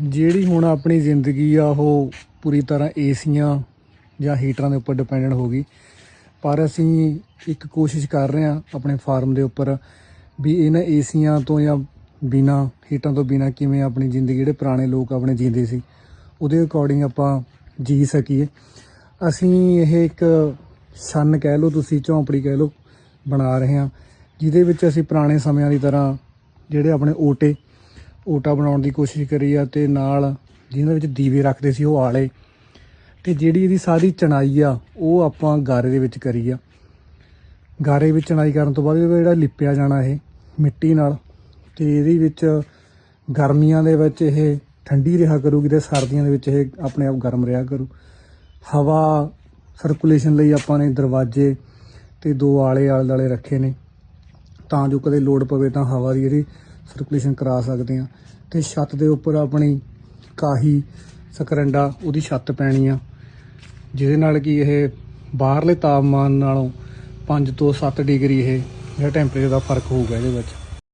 ਜਿਹੜੀ ਹੁਣ ਆਪਣੀ ਜ਼ਿੰਦਗੀ ਆ, ਉਹ ਪੂਰੀ ਤਰ੍ਹਾਂ ਏਸੀਆਂ ਜਾਂ ਹੀਟਰਾਂ ਦੇ ਉੱਪਰ ਡਿਪੈਂਡੈਂਟ ਹੋ ਗਈ। ਪਰ ਅਸੀਂ ਇੱਕ ਕੋਸ਼ਿਸ਼ ਕਰ ਰਹੇ ਹਾਂ ਆਪਣੇ ਫਾਰਮ ਦੇ ਉੱਪਰ ਵੀ ਇਹਨਾਂ ਏਸੀਆਂ ਤੋਂ ਜਾਂ ਬਿਨਾ, ਹੀਟਰਾਂ ਤੋਂ ਬਿਨਾ ਕਿਵੇਂ ਆਪਣੀ ਜ਼ਿੰਦਗੀ, ਜਿਹੜੇ ਪੁਰਾਣੇ ਲੋਕ ਆਪਣੇ ਜੀਂਦੇ ਸੀ, ਉਹਦੇ ਅਕੋਰਡਿੰਗ ਆਪਾਂ ਜੀ ਸਕੀਏ। ਅਸੀਂ ਇਹ ਇੱਕ ਛੰਨ ਕਹਿ ਲਓ, ਤੁਸੀਂ ਝੌਂਪੜੀ ਕਹਿ ਲਓ, ਬਣਾ ਰਹੇ ਹਾਂ, ਜਿਹਦੇ ਵਿੱਚ ਅਸੀਂ ਪੁਰਾਣੇ ਸਮਿਆਂ ਦੀ ਤਰ੍ਹਾਂ ਜਿਹੜੇ ਆਪਣੇ ਓਟੇ ਓਟਾ ਬਣਾਉਣ ਦੀ ਕੋਸ਼ਿਸ਼ ਕਰੀ ਆ ਤੇ ਨਾਲ ਜਿਹਨਾਂ ਵਿੱਚ ਦੀਵੇ ਰੱਖਦੇ ਸੀ ਉਹ ਆਲੇ। ਤੇ ਜਿਹੜੀ ਇਹਦੀ ਸਾਰੀ ਚਣਾਈ ਆ, ਉਹ ਆਪਾਂ ਗਾਰੇ ਦੇ ਵਿੱਚ ਕਰੀ ਆ। ਗਾਰੇ ਵਿੱਚ ਚਣਾਈ ਕਰਨ ਤੋਂ ਬਾਅਦ ਇਹਦਾ ਜਿਹੜਾ ਲਿਪਿਆ ਜਾਣਾ ਇਹ ਮਿੱਟੀ ਨਾਲ ਤੇ ਇਹਦੇ ਵਿੱਚ ਗਰਮੀਆਂ ਦੇ ਵਿੱਚ ਇਹ ਠੰਡੀ ਰਿਹਾ ਕਰੂਗੀ ਤੇ ਸਰਦੀਆਂ ਦੇ ਵਿੱਚ ਇਹ ਆਪਣੇ ਆਪ ਗਰਮ ਰਿਹਾ ਕਰੂ। ਹਵਾ ਸਰਕੂਲੇਸ਼ਨ ਲਈ ਆਪਾਂ ਨੇ ਦਰਵਾਜ਼ੇ ਤੇ ਦੋ ਆਲੇ ਆਲੇ ਦੁਆਲੇ ਰੱਖੇ ਨੇ। ਤਾਂ ਜੋ ਕਦੇ ਲੋੜ ਪਵੇ ਤਾਂ ਹਵਾ ਦੀ ਜਿਹੜੀ ਸਰਕੂਲੇਸ਼ਨ ਕਰਾ ਸਕਦੇ ਆ ਤੇ ਛੱਤ ਦੇ ਉੱਪਰ ਆਪਣੀ ਕਾਹੀ, ਸਕਰੰਡਾ, ਉਹਦੀ ਛੱਤ ਪੈਣੀ ਆ। ਜਿਹਦੇ ਨਾਲ ਕਿ ਇਹ ਬਾਹਰਲੇ ਤਾਪਮਾਨ ਨਾਲੋਂ 5 ਤੋਂ 7 ਡਿਗਰੀ ਇਹ ਜਿਹੜਾ ਟੈਂਪਰੇਚਰ ਦਾ ਫ਼ਰਕ ਹੋਊਗਾ ਇਹਦੇ ਵਿੱਚ।